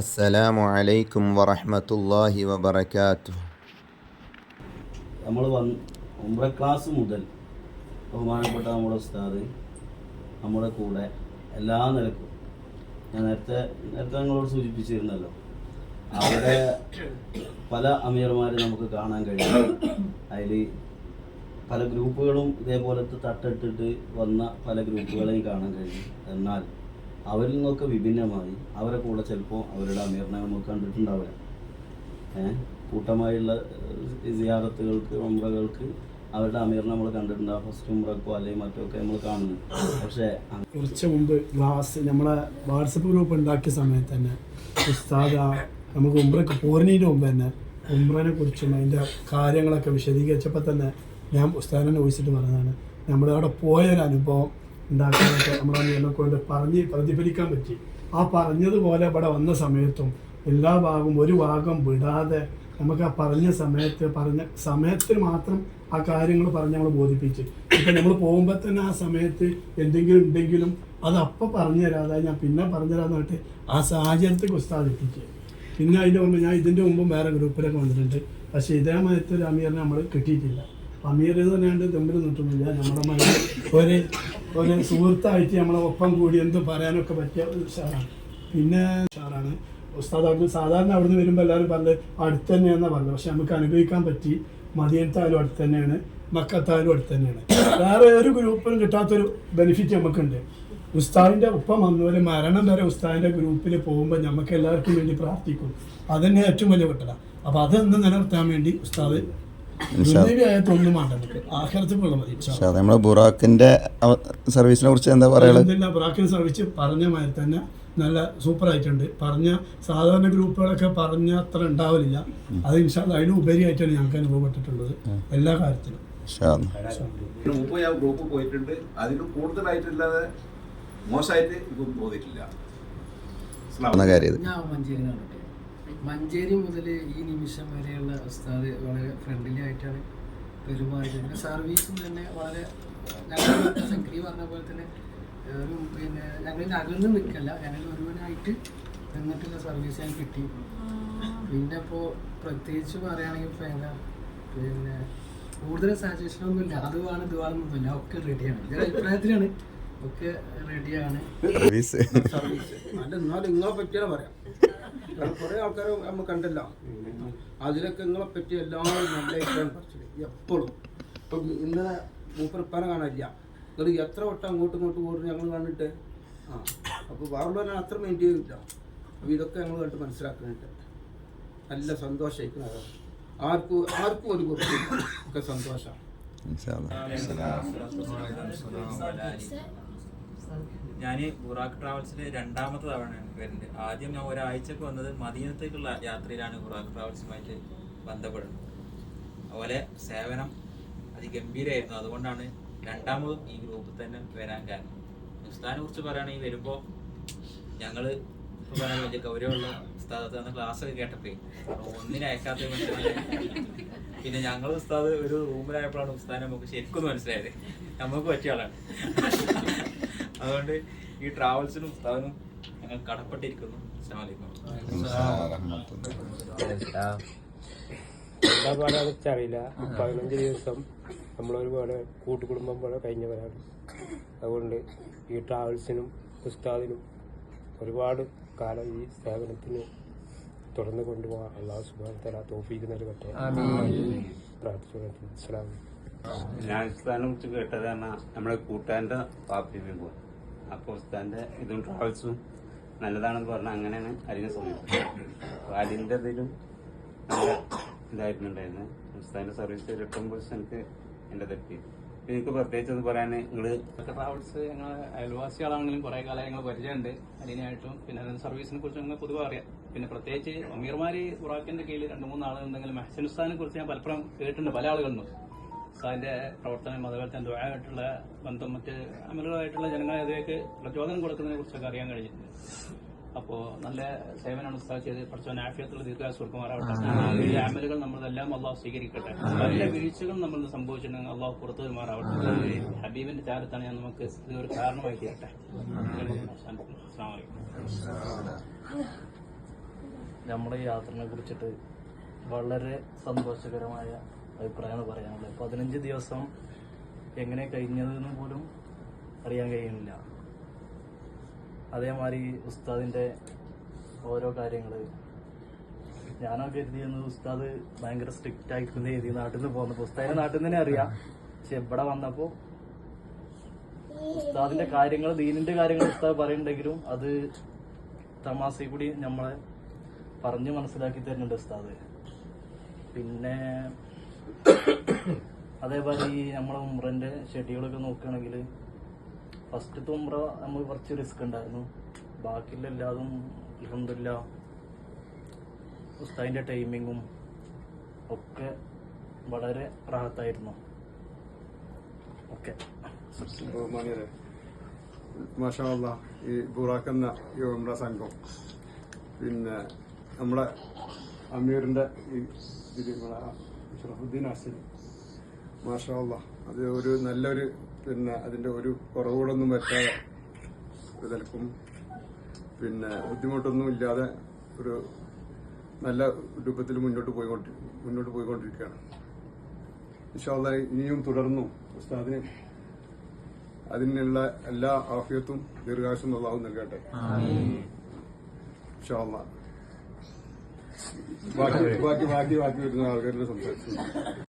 അസ്സലാമു അലൈക്കും വറഹമത്തല്ലാഹി വബർക്കാത്തു നമ്മൾ വന്ന് ഉംറ ക്ലാസ് മുതൽ ബഹുമാനപ്പെട്ട നമ്മുടെ ഉസ്താദ് നമ്മുടെ കൂടെ എല്ലാ നിലക്കും. ഞാൻ നേരത്തെ നേരത്തെ നിങ്ങളോട് സൂചിപ്പിച്ചിരുന്നല്ലോ. അവിടെ പല അമീർമാർ നമുക്ക് കാണാൻ കഴിയും. അതിൽ പല ഗ്രൂപ്പുകളും ഇതേപോലത്തെ തട്ടിട്ടിട്ട് വന്ന പല ഗ്രൂപ്പുകളെയും കാണാൻ കഴിയും. എന്നാൽ അവരിൽ നിന്നൊക്കെ വിഭിന്നമായി. അവരെ കൂടെ ചിലപ്പോൾ അവരുടെ അമീർനെ നമുക്ക് കണ്ടിട്ടുണ്ടാവില്ല. ഏഹ് കൂട്ടമായുള്ള സിയാറത്തുകൾക്ക് ഉമ്രകൾക്ക് അവരുടെ അമീറിനെ നമ്മൾ കണ്ടിട്ടുണ്ടാവും. ഫസ്റ്റ് ഉമ്രക്കോ അല്ലെങ്കിൽ മറ്റൊക്കെ നമ്മൾ കാണുന്നു പക്ഷേ കുറച്ച് മുമ്പ് ക്ലാസ് നമ്മളെ വാട്സപ്പ് ഗ്രൂപ്പ് ഉണ്ടാക്കിയ സമയത്ത് തന്നെ ഉസ്താദ നമുക്ക് ഉമ്രക്ക് പോരുന്നതിന് മുമ്പ് തന്നെ ഉമ്രനെ കുറിച്ചും അതിന്റെ കാര്യങ്ങളൊക്കെ വിശദീകരിച്ചപ്പോൾ തന്നെ ഞാൻ ഉസ്താദിനെ ചോദിച്ചിട്ട് പറഞ്ഞതാണ്. നമ്മുടെ അവിടെ പോയൊരു അനുഭവം ഉണ്ടാക്കാനൊക്കെ നമ്മളെ കൊണ്ട് പറഞ്ഞ് പ്രതിഫലിക്കാൻ പറ്റി. ആ പറഞ്ഞതുപോലെ ഇവിടെ വന്ന സമയത്തും എല്ലാ ഭാഗവും ഒരു ഭാഗം വിടാതെ നമുക്ക് ആ പറഞ്ഞ സമയത്ത് പറഞ്ഞ സമയത്തിന് മാത്രം ആ കാര്യങ്ങൾ പറഞ്ഞ് നമ്മൾ ബോധിപ്പിച്ച്. ഇപ്പം നമ്മൾ പോകുമ്പോൾ തന്നെ ആ സമയത്ത് എന്തെങ്കിലും ഉണ്ടെങ്കിലും അത് അപ്പം പറഞ്ഞു ഞാൻ പിന്നെ പറഞ്ഞു തരാന്ന് പറഞ്ഞിട്ട് ആ സാഹചര്യത്തിൽ ഉസ്താദ് പിന്നെ അതിന്റെ മുമ്പ് ഞാൻ ഇതിന്റെ മുമ്പും വേറെ ഗ്രൂപ്പിലൊക്കെ വന്നിട്ടുണ്ട്. പക്ഷേ ഇതേ മയത്തിൽ അമീറിനെ നമ്മൾ കിട്ടിയിട്ടില്ല. അമീർ എന്ന് പറഞ്ഞാണ്ട് തമ്മിൽ നിൽക്കുന്നില്ല നമ്മുടെ മനസ്സിൽ ഒരു ഒരു സുഹൃത്തായിട്ട് നമ്മളെ ഒപ്പം കൂടി എന്ത് പറയാനൊക്കെ പറ്റിയ ഒരു സാറാണ് പിന്നെ സാറാണ് ഉസ്താദാണ് സാധാരണ അവിടുന്ന് വരുമ്പോൾ എല്ലാവരും പറഞ്ഞത് അടുത്ത് തന്നെയാണെന്നാണ് പറഞ്ഞത്. പക്ഷെ നമുക്ക് അനുഭവിക്കാൻ പറ്റി. മദീനത്തായാലും അടുത്ത് തന്നെയാണ്. മക്കത്തായാലും അടുത്ത് തന്നെയാണ്. വേറെ ഒരു ഗ്രൂപ്പിലും കിട്ടാത്തൊരു ബെനിഫിറ്റ് നമുക്കുണ്ട്. ഉസ്താദിന്റെ ഒപ്പം വന്നവരെ മരണം വരെ ഉസ്താദിന്റെ ഗ്രൂപ്പിൽ പോകുമ്പോൾ നമുക്ക് എല്ലാവർക്കും വേണ്ടി പ്രാർത്ഥിക്കും. അതന്നെ ഏറ്റവും വലിയ കിട്ടണം അപ്പോൾ അതൊന്ന് നിലനിർത്താൻ വേണ്ടി ഉസ്താദ് നമ്മളെ ബുറാക്കിന്റെ സർവീസിനെ കുറിച്ച് എന്താ പറയുള്ളത് ബുറാക്കിന്റെ സർവീസ് പറഞ്ഞ മാതിരി തന്നെ നല്ല സൂപ്പർ ആയിട്ടുണ്ട്. പറഞ്ഞ സാധാരണ ഗ്രൂപ്പുകളൊക്കെ പറഞ്ഞ അത്ര ഉണ്ടാവില്ല അത് അതിന് ഉപരിയായിട്ടാണ് ഞങ്ങൾക്ക് അനുഭവപ്പെട്ടിട്ടുള്ളത് എല്ലാ കാര്യത്തിലും. മുമ്പ് ഞാൻ ഗ്രൂപ്പ് പോയിട്ടുണ്ട്. അതിന് കൂടുതലായിട്ടില്ലാതെ മോശമായിട്ട് ഇപ്പം തോന്നിയിട്ടില്ല. ഞാൻ മഞ്ചേരി കണ്ടിട്ട് മഞ്ചേരി മുതൽ ഈ നിമിഷം വരെയുള്ള ഉസ്താദ് വളരെ ഫ്രണ്ട്ലി ആയിട്ടാണ് പെരുമാറിയത്. സർവീസും തന്നെ വളരെ ഞങ്ങൾ സക്രി പറഞ്ഞ പോലെ തന്നെ ഒരു പിന്നെ ഞങ്ങൾ അകന്ന് നിൽക്കല്ല ഞങ്ങൾ ഒരുവനായിട്ട് നിന്നിട്ടുള്ള സർവീസ് ഞാൻ കിട്ടി. പിന്നെ ഇപ്പോൾ പ്രത്യേകിച്ച് പറയുകയാണെങ്കിൽ ഇപ്പോൾ എന്താ പിന്നെ കൂടുതൽ സാജഷനൊന്നുമില്ല അത് വേണം ഇത് വേണമെന്നൊന്നുമില്ല ഒക്കെ റെഡിയാണ് എന്റെ അഭിപ്രായത്തിലാണ്. ഒക്കെ റെഡിയാണ് സർവീസ് അല്ല എന്നാലും നിങ്ങളെ പറ്റിയാണ് പറയാം. കുറേ ആൾക്കാരെ നമ്മൾ കണ്ടല്ല. അതിലൊക്കെ നിങ്ങളെ പറ്റി എല്ലാവരും നല്ല അഭിപ്രായം പറിച്ചത് എപ്പോഴും. ഇപ്പം ഇന്നലെ മൂപ്പരപ്പാനെ കാണാനില്ല. നിങ്ങൾ എത്ര വട്ടം അങ്ങോട്ടും ഇങ്ങോട്ടും ഓടുന്നു ഞങ്ങൾ കണ്ടിട്ട്? ആ. അപ്പോൾ വേറെ അത്ര മെയിന്റെയിൻ ചെയ്യില്ല അപ്പോൾ ഇതൊക്കെ ഞങ്ങൾ കണ്ട് മനസ്സിലാക്കുന്നുണ്ട് നല്ല സന്തോഷമായിരിക്കും ആർക്കും ആർക്കും ഒരു കുറച്ച് ഒക്കെ സന്തോഷമാണ് അല്ലാ. ഞാൻ ബുറാക്ക് ട്രാവൽസിൽ രണ്ടാമത്തെ തവണയാണ് വരുന്നത്. ആദ്യം ഞാൻ ഒരാഴ്ചക്ക് വന്നത് മദീനത്തേക്കുള്ള യാത്രയിലാണ് ബുറാക്ക് ട്രാവൽസുമായിട്ട് ബന്ധപ്പെടുന്നത്. അതുപോലെ സേവനം അതിഗംഭീരമായിരുന്നു അതുകൊണ്ടാണ് രണ്ടാമതും ഈ ഗ്രൂപ്പിൽ തന്നെ വരാൻ കാരണം. ഉസ്താദിനെ കുറിച്ച് പറയുകയാണെങ്കിൽ വരുമ്പോൾ ഞങ്ങൾ ഇപ്പോൾ പറയാൻ വലിയ ഗൗരവമുള്ള ഉസ്താദത്ത് നിന്ന് ക്ലാസ് ഒക്കെ കേട്ടപ്പോൾ ഒന്നിനെ അയക്കാത്ത പിന്നെ ഞങ്ങൾ ഉസ്താദ് ഒരു റൂമിലായപ്പോഴാണ് ഉസ്താദിനെ നമുക്ക് ശരിക്കും മനസ്സിലായത്. നമുക്ക് പറ്റിയ ആളാണ്. അതുകൊണ്ട് ഈ ട്രാവൽസിനും ഉസ്താദിനും ഞങ്ങൾ കടപ്പെട്ടിരിക്കുന്നു. എന്താ പാടാന്ന് വെച്ചറിയില്ല പതിനഞ്ച് ദിവസം നമ്മളൊരുപാട് കൂട്ടുകുടുംബം പോലെ കഴിഞ്ഞവരാണ് അതുകൊണ്ട് ഈ ട്രാവൽസിനും ഉസ്താദിനും ഒരുപാട് കാലം ഈ സേവനത്തിന് തുടർന്ന് കൊണ്ടുപോകാൻ അള്ളാഹു സുബാൻ തല തോഫീക്ക് നൽകട്ടെ. പ്രാർത്ഥിച്ചു. ഞാൻ ഉസ്താദിനെ കുറിച്ച് കേട്ടതാണ് നമ്മുടെ കൂട്ടാന്റെ പാപ്പിയും പോയി അപ്പോൾ ഉസ്താന്റെ ഇതും ട്രാവൽസും നല്ലതാണെന്ന് പറഞ്ഞാൽ അങ്ങനെയാണ് അതിനെ സമീപിച്ചത്. അപ്പോൾ അതിന്റെ ഇതിലും നല്ല ഇതായിട്ടുണ്ടായിരുന്നു. ഉസ്താദിന്റെ സർവീസ് എട്ടുമ്പോൾ എനിക്ക് എന്റെ തെറ്റി എനിക്ക് പ്രത്യേകിച്ച് ഒന്ന് പറയാൻ നിങ്ങൾ ട്രാവൽസ് ഞങ്ങൾ അയൽവാസികളാണെങ്കിലും കുറേ കാലം ഞങ്ങൾ പരിചയമുണ്ട്. അതിനായിട്ടും പിന്നെ അതിന് സർവീസിനെ കുറിച്ച് ഞങ്ങൾ പൊതുവെ അറിയാം. പിന്നെ പ്രത്യേകിച്ച് അമീർമാര് ഉറാക്കിന്റെ കീഴിൽ രണ്ട് മൂന്ന് ആളുകളുണ്ടെങ്കിലും മെഹസൻ കുറിച്ച് ഞാൻ പലപ്പോഴും കേട്ടിട്ടുണ്ട് പല ആളുകളിലും. ഉസ്താദിന്റെ പ്രവർത്തനം അതുപോലെ തന്നെ ദ്വാരായിട്ടുള്ള ബന്ധം മറ്റ് അമലുകളായിട്ടുള്ള ജനങ്ങളെ അതിലേക്ക് പ്രചോദനം കൊടുക്കുന്നതിനെ കുറിച്ചൊക്കെ അറിയാൻ കഴിഞ്ഞിട്ടുണ്ട്. അപ്പോ നല്ല സേവനമാണ് ഉസ്താദ് ചെയ്ത് പഠിച്ചവൻ ആഫിയത്തുള്ള ദീർഘാസ് കൊടുക്കുമാറാവട്ടെ. ഈ അമലുകൾ നമ്മളെല്ലാം അള്ളാഹു സ്വീകരിക്കട്ടെ. നല്ല വീഴ്ചകൾ നമ്മൾ സംഭവിച്ചിട്ടുണ്ടെങ്കിൽ അള്ളാഹു പുറത്തു വരുമാറാവട്ടെ. ഹബീബിന്റെ ചാരത്താണ് ഞാൻ നമുക്ക് ഇത് ഒരു കാരണമായി തീരട്ടെ. നമ്മുടെ ഈ യാത്രനെ കുറിച്ചിട്ട് വളരെ സന്തോഷകരമായ അഭിപ്രായമാണ് പറയാനുള്ളത്. പതിനഞ്ച് ദിവസം എങ്ങനെ കഴിഞ്ഞതെന്ന് പോലും അറിയാൻ കഴിയുന്നില്ല. അതേമാതിരി ഉസ്താദിന്റെ ഓരോ കാര്യങ്ങൾ ഞാനൊക്കെ കരുതിയെന്നത് ഉസ്താദ് ഭയങ്കര സ്ട്രിക്റ്റ് ആയിരിക്കുന്ന എഴുതി നാട്ടിൽ നിന്ന് പോകുന്നപ്പോൾ ഉസ്താദിന്റെ നാട്ടിൽ നിന്ന് തന്നെ അറിയാം. പക്ഷെ എവിടെ വന്നപ്പോൾ ഉസ്താദിന്റെ കാര്യങ്ങൾ ദീനിന്റെ കാര്യങ്ങൾ ഉസ്താദ് പറയുന്നുണ്ടെങ്കിലും അത് തമാസയിൽ കൂടി നമ്മളെ പറഞ്ഞ് മനസ്സിലാക്കി തരുന്നുണ്ട് ഉസ്താദ്. പിന്നെ അതേപോലെ ഈ നമ്മളെ ഉമ്രന്റെ ഷെഡ്യൂളൊക്കെ നോക്കുകയാണെങ്കിൽ ഫസ്റ്റത്തെ ഉമ്ര നമ്മൾ കുറച്ച് റിസ്ക് ഉണ്ടായിരുന്നു. ബാക്കിയുള്ള എല്ലാതും ഇതൊന്നുമില്ല ഉസ്താദിന്റെ ടൈമിങ്ങും ഒക്കെ വളരെ റാഹത്തായിരുന്നു. ഓക്കെ ബഹുമാനിയരെ ഈ ബുറാക്കെന്ന ഈ ഉമ്ര സംഘം. പിന്നെ നമ്മുടെ അമീറിന്റെ ഈ ഇത് ഷറഫുദ്ദീൻ ആസിഫ് മാഷാല്ല അത് ഒരു നല്ലൊരു പിന്നെ അതിന്റെ ഒരു കുറവുകളൊന്നും പറ്റാതെ നിലക്കും പിന്നെ ബുദ്ധിമുട്ടൊന്നും ഇല്ലാതെ ഒരു നല്ല രൂപത്തിൽ മുന്നോട്ട് പോയിക്കൊണ്ടി മുന്നോട്ട് പോയിക്കൊണ്ടിരിക്കുകയാണ്. ഇൻഷാല്ല ഇനിയും തുടർന്നു ഉസ്താദിന് അതിനുള്ള എല്ലാ ആഫിയത്തും ദീർഘാശം നല്ലാവും നൽകട്ടെ. ഇൻഷാല്ല ബാക്കി ബാക്കി ബാക്കി ബാക്കി വരുന്ന ആൾക്കാരുടെ സംസാരിച്ചു.